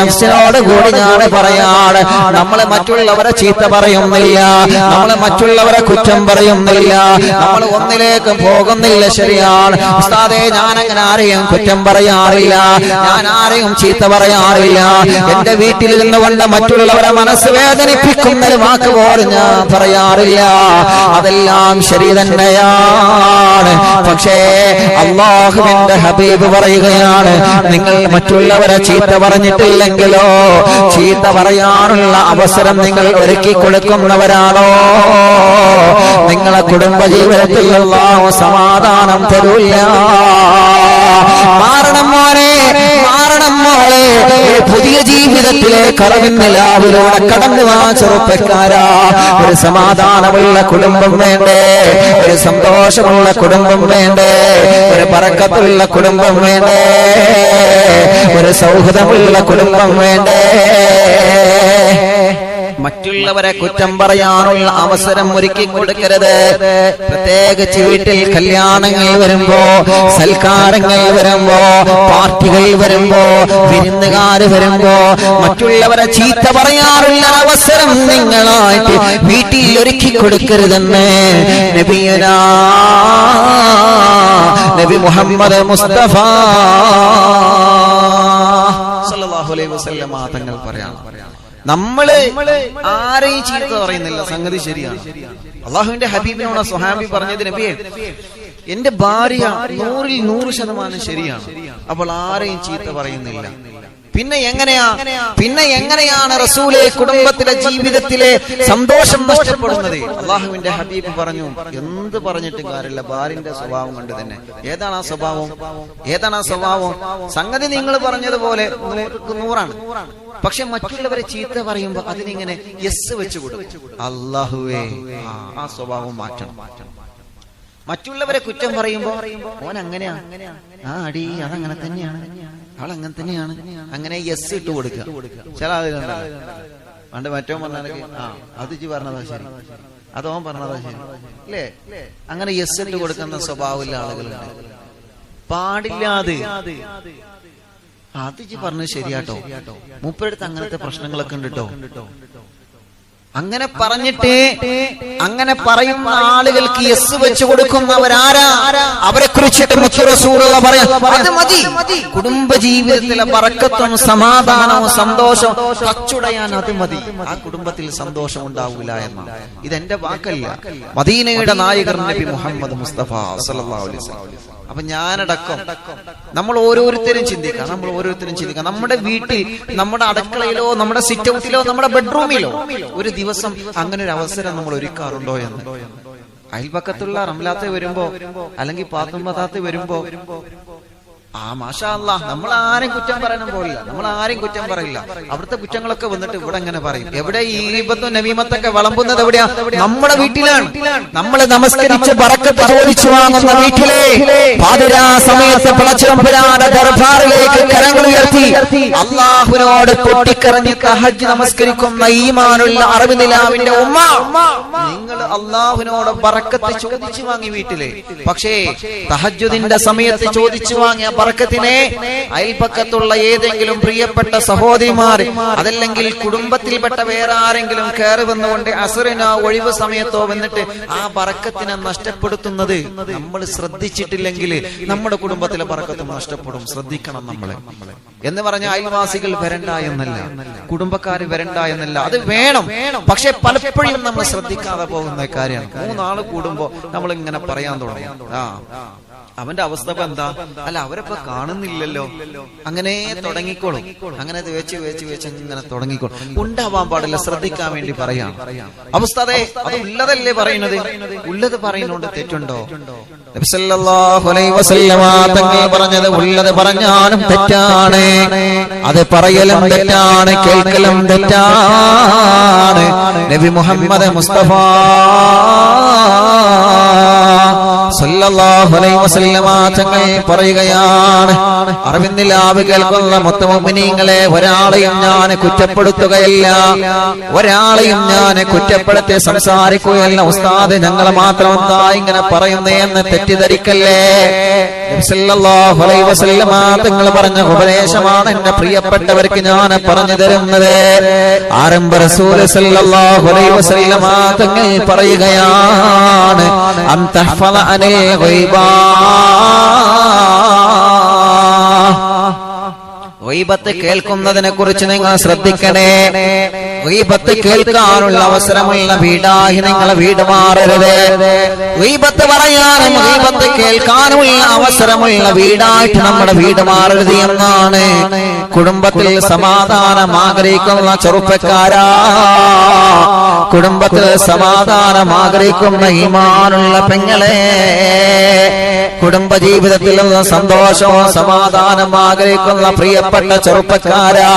നഫ്സിനോട് കൂടി ഞാൻ പറയാണ്. നമ്മളെ മറ്റുള്ളവരെ ചീത്ത പറയുന്നില്ല. നമ്മളെ മറ്റുള്ളവരെ കുറ്റം പറയുന്നില്ല. നമ്മൾ ഒന്നിലേക്ക് പോകുന്നില്ല ശരിയാണ്. ഉസ്താദേ ഞാൻ അങ്ങനെ ആരെയും കുറ്റം പറയാറില്ല. ഞാൻ ആരെയും ചീത്ത പറയാറില്ല. എന്റെ വീട്ടിൽ നിന്നുകൊണ്ട് മറ്റുള്ളവരെ മനസ്സ് വേദനിപ്പിക്കുന്ന ഒരു വാക്ക് പോലും ഞാൻ പറയാറില്ല. അതെല്ലാം ശരി തന്നെയാണ്. പക്ഷേ അള്ളാഹുവിന്റെ ഹബീബ് പറയുകയാണ് നിങ്ങൾ മറ്റുള്ളവരെ ചീത്ത പറഞ്ഞിട്ടില്ലെങ്കിലോ ചീത്ത പറയാനുള്ള അവസരം നിങ്ങൾ ഒരുക്കി കൊടുക്കുന്നവരാണോ? നിങ്ങളെ കുടുംബ ജീവിതത്തിൽ അല്ലാഹു സമാധാനം തരൂല്ല മാറണം മോനെ മാറണം മോളെ. പുതിയ ജീവിതത്തിലെ കറവിന്നിലാവിലൂടെ ലാവിലൂടെ കടന്നു ആ ചെറുപ്പക്കാരാ. ഒരു സമാധാനമുള്ള കുടുംബം വേണ്ടേ. ഒരു സന്തോഷമുള്ള കുടുംബം വേണ്ടേ. ഒരു പറക്കത്തുള്ള കുടുംബം വേണ്ടേ. ഒരു സൗഹൃദമുള്ള കുടുംബം വേണ്ടേ. മറ്റുള്ളവരെ കുറ്റം പറയാനുള്ള അവസരം ഒരുക്കി കൊടുക്കരുത്. പ്രത്യേകിച്ച് വീട്ടിൽ കല്യാണങ്ങൾ വരുമ്പോ സൽക്കാരങ്ങൾ വരുമ്പോ പാർട്ടികൾ വരുമ്പോ വിരുന്നുകാർ വരുമ്പോ മറ്റുള്ളവരെ ചീത്ത പറയാനുള്ള അവസരം നിങ്ങളായിട്ട് വീട്ടിൽ ഒരുക്കി കൊടുക്കരുതെന്ന് നബിയനാ നബി മുഹമ്മദ് മുസ്തഫ സല്ലല്ലാഹു അലൈഹി വസല്ലമ തങ്ങൾ പറയാണ്. നമ്മൾ ആരെയും ചീത്ത പറയുന്നില്ല. സംഗതി ശരിയാണ്. അള്ളാഹുവിന്റെ ഹബീബിനോട് സുഹാബി പറഞ്ഞത് നബിയെ എന്റെ ഭാര്യ നൂറിൽ നൂറ് ശതമാനം ശരിയാണ്. അപ്പോൾ ആരെയും ചീത്ത പറയുന്നില്ല. പിന്നെ എങ്ങനെയാ? പിന്നെ എങ്ങനെയാണ് റസൂലെ കുടുംബത്തിലെ ജീവിതത്തിലെ സന്തോഷം നഷ്ടപ്പെടുന്നത്? അള്ളാഹുവിന്റെ ഹബീബ് പറഞ്ഞു എന്ത് പറഞ്ഞിട്ടും കാര്യമില്ല. ഭാര്യന്റെ സ്വഭാവം കൊണ്ട് തന്നെ. ഏതാണ് ആ സ്വഭാവം? ഏതാണ് ആ സ്വഭാവം? സംഗതി നിങ്ങൾ പറഞ്ഞതുപോലെ നൂറാണ്. പക്ഷെ മറ്റുള്ളവരെ ചീത്ത പറയുമ്പോ അതിനിങ്ങനെ യെസ് വെച്ച് കൊടുക്കും. അള്ളാഹുവേ ആ, സ്വഭാവം മാറ്റണം. മറ്റുള്ളവരെ കുറ്റം പറയുമ്പോ ഓൻ അങ്ങനെയാ ആ അടി അതങ്ങനെ തന്നെയാണ്. അവൾ അങ്ങനെ തന്നെയാണ്. അങ്ങനെ യെസ് ഇട്ട് കൊടുക്കുക. ചില ആളുകളുണ്ട് പണ്ട് മറ്റോ പറഞ്ഞാലൊക്കെ ആ അത് പറഞ്ഞതാ ശരി. അതോ പറഞ്ഞതാ ശരി. അല്ലേ? അങ്ങനെ യെസ് ഇട്ട് കൊടുക്കുന്ന സ്വഭാവമുള്ള ആളുകളുണ്ട്. പാടില്ലാതെ അത് പറഞ്ഞത് ശരിയാട്ടോ. മൂപ്പരടുത്ത് അങ്ങനത്തെ പ്രശ്നങ്ങളൊക്കെ ഉണ്ട് കേട്ടോ അങ്ങനെ പറഞ്ഞിട്ട് അങ്ങനെ പറയുന്ന ആളുകൾക്ക് എസ് വെച്ച് കൊടുക്കുന്നവരാരാ അവരെ കുറിച്ചിട്ട് മുഖ്യറസൂറുള്ള പറയാം. അത് മതി. കുടുംബ ജീവിതത്തിലെ പറക്കത്തും സമാധാനവും സന്തോഷവും കച്ചുടയാൻ അത് മതി. ആ കുടുംബത്തിൽ സന്തോഷം ഉണ്ടാവില്ല എന്ന ഇതെന്റെ വാക്കല്ല. മദീനയുടെ നായകർ നബി മുഹമ്മദ് മുസ്തഫ അപ്പൊ ഞാനടക്കം നമ്മൾ ഓരോരുത്തരും ചിന്തിക്കാം നമ്മൾ ഓരോരുത്തരും ചിന്തിക്കാം നമ്മുടെ വീട്ടിൽ നമ്മുടെ അടുക്കളയിലോ നമ്മുടെ സിറ്റ് ഔട്ടിലോ നമ്മുടെ ബെഡ്റൂമിലോ ഒരു ദിവസം അങ്ങനെ ഒരു അവസരം നമ്മൾ ഒരുക്കാറുണ്ടോ എന്ന്? അയൽപക്കത്തുള്ള റംലാത്ത വരുമ്പോ അല്ലെങ്കിൽ പാത്തുമ്പതാത്ത് വരുമ്പോ ആ മാഷാ അല്ലാ നമ്മൾ ആരും കുറ്റം പറയാനും പോലില്ല. നമ്മൾ ആരും കുറ്റം പറയില്ല. അവിടുത്തെ കുറ്റങ്ങളൊക്കെ വന്നിട്ട് ഇവിടെ എങ്ങനെ പറയും. എവിടെ ഈ ഈബത്തും നവീമത്തൊക്കെ വളമ്പുന്നത് എവിടെയാ? നമ്മുടെ വീട്ടിലാണ്. നമ്മൾ നമസ്കരിച്ച് പറക്കത്ത് ചോദിച്ചു വാങ്ങുന്ന വീട്ടിലെ. പാതിരാ സമയത്ത് പിളച്ചിറമ്പുരാന്റെ ദർബാറിലേക്ക് കരങ്ങൾ ഉയർത്തി. അള്ളാഹുവിനോട് പൊട്ടിക്കറഞ്ഞ് തഹജ് നമസ്കരിക്കുന്ന ഈമാനുള്ള അറിവ് നിലാവിന്റെ ഉമ്മ. നിങ്ങൾ അള്ളാഹുവിനോട് പറക്കത്തെ ചോദിച്ചു വാങ്ങി വീട്ടിലെ. പക്ഷേ തഹജുദിന്റെ സമയത്ത് ചോദിച്ചു വാങ്ങിയ പറക്കത്തിനെ അയൽപക്കത്തുള്ള ഏതെങ്കിലും പ്രിയപ്പെട്ട സഹോദരിമാർ അതല്ലെങ്കിൽ കുടുംബത്തിൽപ്പെട്ട വേറെ ആരെങ്കിലും കയറി വന്നുകൊണ്ട് അസുറിനോ ഒഴിവ് സമയത്തോ വന്നിട്ട് ആ പറക്കത്തിനെ നഷ്ടപ്പെടുത്തുന്നത് നമ്മൾ ശ്രദ്ധിച്ചിട്ടില്ലെങ്കിൽ നമ്മുടെ കുടുംബത്തിലെ പറക്കത്തും നഷ്ടപ്പെടും. ശ്രദ്ധിക്കണം നമ്മളെ. എന്ന് പറഞ്ഞ അയൽവാസികൾ വരണ്ട എന്നല്ല. കുടുംബക്കാർ വരണ്ട എന്നല്ല. അത് വേണം. പക്ഷെ പലപ്പോഴും നമ്മൾ ശ്രദ്ധിക്കാതെ പോകുന്ന കാര്യമാണ്. മൂന്നാൾ കൂടുമ്പോ നമ്മൾ ഇങ്ങനെ പറയാൻ തുടങ്ങും. ആ. അവന്റെ അവസ്ഥ എന്താ? അല്ല അവരിപ്പോ കാണുന്നില്ലല്ലോ. അങ്ങനെ തുടങ്ങിക്കോളും. അങ്ങനെ വെച്ച് വെച്ച് വെച്ച് ഇങ്ങനെ തുടങ്ങിക്കോളും. ഉണ്ടാവാൻ പാടില്ല ശ്രദ്ധിക്കാൻ വേണ്ടി പറയാം. അവസ്ഥ അതെ അത് ഉള്ളതല്ലേ പറയുന്നത്? ഉള്ളത് പറയുന്നോണ്ട് തെറ്റുണ്ടോ? തങ്ങൾ പറഞ്ഞത് ഉള്ളത് പറഞ്ഞാലും തെറ്റാണ്. അത് പറയലും തെറ്റാണ് കേൾക്കലും തെറ്റാണ്. നബി മുഹമ്മദ് മുസ്തഫ തങ്ങൾ പറയുകയാണ് അറിവിന്ദിലാവ് കേൾക്കുന്ന മുത്തമുമിനീങ്ങളെ ഒരാളെയും ഞാൻ കുറ്റപ്പെടുത്തുകയില്ല. ഒരാളെയും ഞാൻ കുറ്റപ്പെടുത്തി സംസാരിക്കുകയല്ല. ഉസ്താദ് ഞങ്ങൾ മാത്രം എന്താ ഇങ്ങനെ പറയുന്നേ എന്ന് തെറ്റിദ്ധരിക്കല്ലേ? തങ്ങൾ പറഞ്ഞ ഉപദേശമാണ് എന്റെ പ്രിയപ്പെട്ടവർക്ക് ഞാൻ പറഞ്ഞു തരുന്നത്. ആരംഭ റസൂൽ തങ്ങൾ പറയുകയാണ് അൻ തഹ്ഫള അനിൽ ഗൈബാ. ഗൈബത്ത് കേൾക്കുന്നതിനെ കുറിച്ച് നിങ്ങൾ ശ്രദ്ധിക്കണേ. ഗൈബത്ത് കേൾക്കാനുള്ള അവസരമുള്ള വീടായി നിങ്ങൾ വീട് മാറരുത്. ഗൈബത്ത് പറയാനും ഗൈബത്ത് കേൾക്കാനുമുള്ള അവസരമുള്ള വീടായിട്ട് നമ്മുടെ വീട് മാറരുത് എന്നാണ് കുടുംബത്തിൽ സമാധാനം ആഗ്രഹിക്കുന്ന ചെറുപ്പക്കാരാ. കുടുംബത്തിൽ സമാധാനം ആഗ്രഹിക്കുന്ന ഈമാനുള്ള പെങ്ങളെ. കുടുംബ ജീവിതത്തിൽ നിന്ന് സന്തോഷവും സമാധാനം ആഗ്രഹിക്കുന്ന പ്രിയപ്പെട്ട ചെറുപ്പക്കാരാ.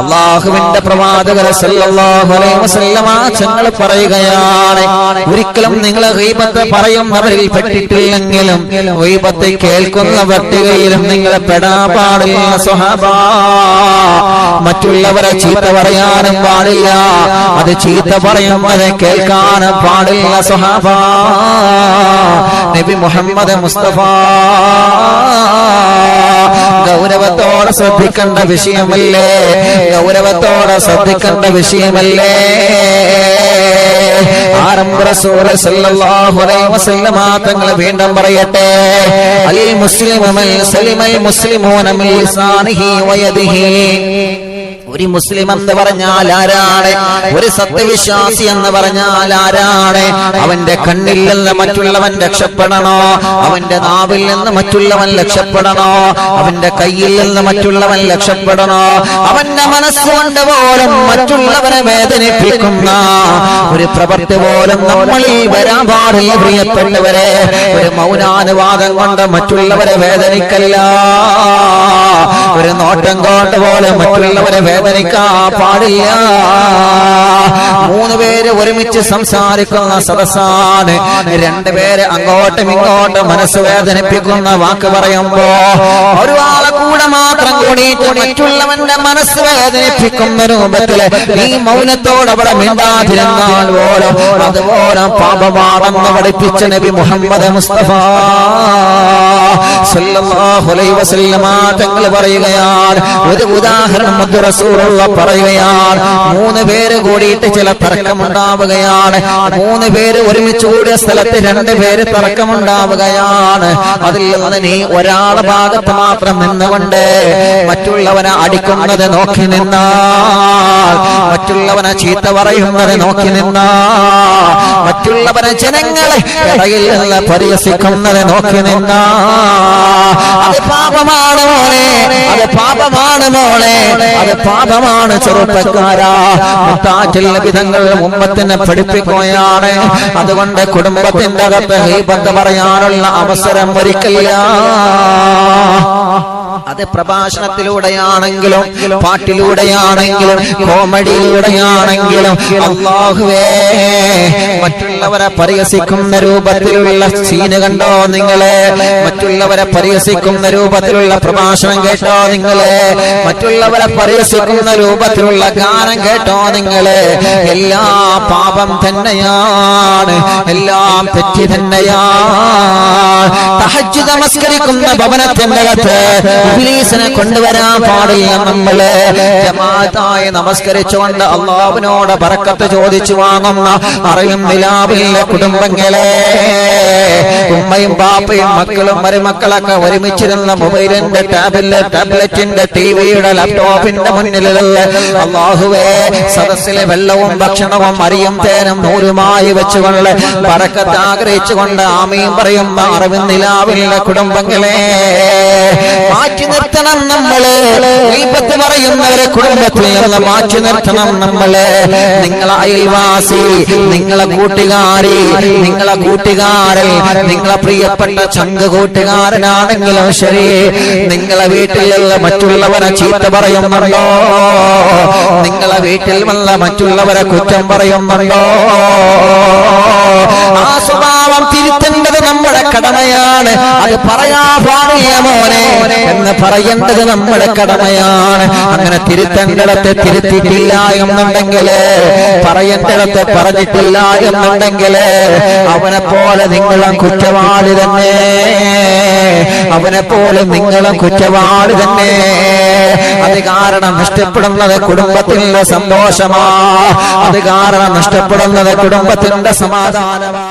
അള്ളാഹുവിന്റെ വസല്ലമ തങ്ങൾ പറയുകയാണ്. ഒരിക്കലും നിങ്ങൾ ഗീബത്ത് പറയുന്നവരിൽ പെട്ടിട്ടില്ലെങ്കിലും ഗീബത്ത് കേൾക്കുന്ന പട്ടികയിലും നിങ്ങൾ പെടാ പാടില്ല മറ്റുള്ളവരെ ചീത്ത പറയാനും പാടില്ല. അത് ചീത്ത പറയുന്നത് കേൾക്കാനും പാടില്ല സ്വഹാബ. നബി മുഹമ്മദ് മുസ്തഫ. ഗൗരവത്തോടെ ശ്രദ്ധിക്കേണ്ട വിഷയമല്ലേ? ഗൗരവത്തോടെ ശ്രദ്ധിക്കേണ്ട വിഷയമല്ലേ? തങ്ങൾ വീണ്ടും പറയട്ടെ. അൽ മുസ്ലിമു മൽ സലിമൽ മുസ്ലിമൂന മിൻ വയദിഹി ഒരു മുസ്ലിം എന്ന് പറഞ്ഞാൽ ആരാണ്? ഒരു സത്യവിശ്വാസി എന്ന് പറഞ്ഞാൽ ആരാണ്? അവന്റെ കണ്ണിൽ നിന്ന് മറ്റുള്ളവൻ രക്ഷപ്പെടണോ? അവന്റെ നാവിൽ നിന്ന് മറ്റുള്ളവൻ രക്ഷപ്പെടണോ? അവന്റെ കയ്യിൽ നിന്ന് മറ്റുള്ളവൻ രക്ഷപ്പെടണോ? അവന്റെ മനസ്സുകൊണ്ട് പോലും മറ്റുള്ളവരെ വേദനിപ്പിക്കുന്ന ഒരു പ്രവൃത്തി പോലും നമ്മളിൽ വരാൻ പാടില്ല പ്രിയപ്പെട്ടവരെ. ഒരു മൗനാനുവാദം കൊണ്ട് മറ്റുള്ളവരെ വേദനിക്കല്ല നോട്ടം പോലെ മറ്റുള്ളവരെ വേദനിക്കാ പാടില്ല. മൂന്ന് പേര് ഒരുമിച്ച് സംസാരിക്കുന്ന സദസ്സാണ്. രണ്ടുപേര് അങ്ങോട്ടും ഇങ്ങോട്ടും മനസ്സ് വേദനിപ്പിക്കുന്ന വാക്ക് പറയുമ്പോ ഒരാളെ കൂടെ മാത്രം കൂടി മറ്റുള്ളവന്റെ മനസ്സ് വേദനിപ്പിക്കുന്ന രൂപത്തിൽ ഈ മൗനത്തോട് അവിടെ മിണ്ടാതിരുന്നാൽ പോലും അതുപോലെ പാപമാണെന്ന് പഠിപ്പിച്ച നബി മുഹമ്മദ് മുസ്തഫ. സല്ലല്ലാഹു അലൈഹി വസല്ലമ തങ്ങൾ പറയുകയാണ് ഒരു ഉദാഹരണം മുദ്ദ റസൂലുള്ള പറയുകയാണ്. മൂന്ന് പേര് കൂടിയിട്ട് ചില തർക്കമുണ്ടാവുകയാണ്. മൂന്ന് പേര് ഒരുമിച്ച് കൂടിയ സ്ഥലത്ത് രണ്ട് പേര് തർക്കമുണ്ടാവുകയാണ്. അതിൽ നിന്ന് നീ ഒരാളെ ഭാഗത്ത് മാത്രം നിന്നുകൊണ്ട് മറ്റുള്ളവനെ അടിക്കുന്നത് നോക്കി നിന്നാൽ മറ്റുള്ളവനെ ചീത്ത പറയുന്നത് നോക്കി നിന്നാ മറ്റുള്ളവരെ ജനങ്ങളെ ഇടയിൽ നിന്ന് പരിഹസിക്കുന്നത് നോക്കി നിന്നാ അത് പാപമാണ് അത് പാപമാണ് മോളെ. അത് പാപമാണ് ചെറുപ്പക്കാരാ. മുത്താറ്റിൽ വിധങ്ങൾ ഉമ്മത്തിനെ പഠിപ്പിക്കുകയാണ്. അതുകൊണ്ട് കുടുംബത്തിന്റെ അകത്ത് ഹൈബന്ധ പറയാനുള്ള അവസരം ഒരിക്കലില്ല അത് പ്രഭാഷണത്തിലൂടെയാണെങ്കിലും പാട്ടിലൂടെയാണെങ്കിലും കോമഡിയിലൂടെയാണെങ്കിലും അള്ളാഹുവേ മറ്റുള്ളവരെ പരിഹസിക്കുന്ന രൂപത്തിലുള്ള സീന് കണ്ടോ നിങ്ങളെ? മറ്റുള്ളവരെ പരിഹസിക്കുന്ന രൂപത്തിലുള്ള പ്രഭാഷണം കേട്ടോ നിങ്ങളെ? മറ്റുള്ളവരെ പരിഹസിക്കുന്ന രൂപത്തിലുള്ള ഗാനം കേട്ടോ നിങ്ങളെ? എല്ലാ പാപം തന്നെയാണ് എല്ലാം തെറ്റി തന്നെയാണ്. നമസ്കരിക്കുന്ന ഭവനത്തിന്റെ അകത്ത് ഇബ്ലീസിനെ കൊണ്ടുവരാൻ പാടില്ല നമ്മൾ. ജമാഅത്തായി നമസ്കരിച്ചുകൊണ്ട് അള്ളാഹുവിനോട് പറക്കത്ത് ചോദിച്ചു വാങ്ങുന്ന അറിയും നിലാവില്ല കുടുംബങ്ങളെ. ഉമ്മയും പാപ്പയും മക്കളും മരുമക്കളൊക്കെ ഒരുമിച്ചിരുന്ന മൊബൈലിന്റെ ടാബ്ലെ ടാബ്ലറ്റിന്റെ ടിവിയുടെ ലാപ്ടോപ്പിന്റെ മുന്നിലുള്ള അള്ളാഹുവേ സദസ്സിലെ വെള്ളവും ഭക്ഷണവും അറിയും തേനും നൂറുമായി വെച്ചുകൊണ്ട് പറക്കത്ത് ആഗ്രഹിച്ചുകൊണ്ട് ആമയും പറയുന്ന അറിവിൻ നിലാവില്ല കുടുംബങ്ങളെ. മാറ്റി നിർത്തണം നമ്മൾ. ദീപത്ത് പറയുന്നവരെ കുടുംബത്തിൽ മാറ്റി നിർത്തണം നമ്മൾ. നിങ്ങളെ അയൽവാസി നിങ്ങളെ കൂട്ടുകാരി നിങ്ങളെ കൂട്ടുകാരൻ നിങ്ങളെ പ്രിയപ്പെട്ട ചങ്ക കൂട്ടുകാരനാണെങ്കിലും ശരി. നിങ്ങളെ വീട്ടിലുള്ള മറ്റുള്ളവരെ ചീത്ത പറയുന്നുണ്ടോ? നിങ്ങളെ വീട്ടിൽ വന്ന മറ്റുള്ളവരെ കുറ്റം പറയുന്നുണ്ടോ? ആ സ്വഭാവം നമ്മൾ നമ്മുടെ കടമയാണ്. അത് പറയാ പാടിയ മോനെ എന്ന് പറയേണ്ടത് നമ്മുടെ കടമയാണ്. അങ്ങനെ തിരുത്തേണ്ടിടത്ത് തിരുത്തിയിട്ടില്ല എന്നുണ്ടെങ്കിൽ പറയേണ്ടിടത്ത് പറഞ്ഞിട്ടില്ല എന്നുണ്ടെങ്കിൽ അവനെ പോലെ നിങ്ങളും കുറ്റവാളി തന്നെ. അവനെ പോലെ നിങ്ങളും കുറ്റവാളി തന്നെ. അത് കാരണം നഷ്ടപ്പെടുന്നത് കുടുംബത്തിന്റെ സന്തോഷമാ. അത് കാരണം നഷ്ടപ്പെടുന്നത് കുടുംബത്തിന്റെ സമാധാനമാ.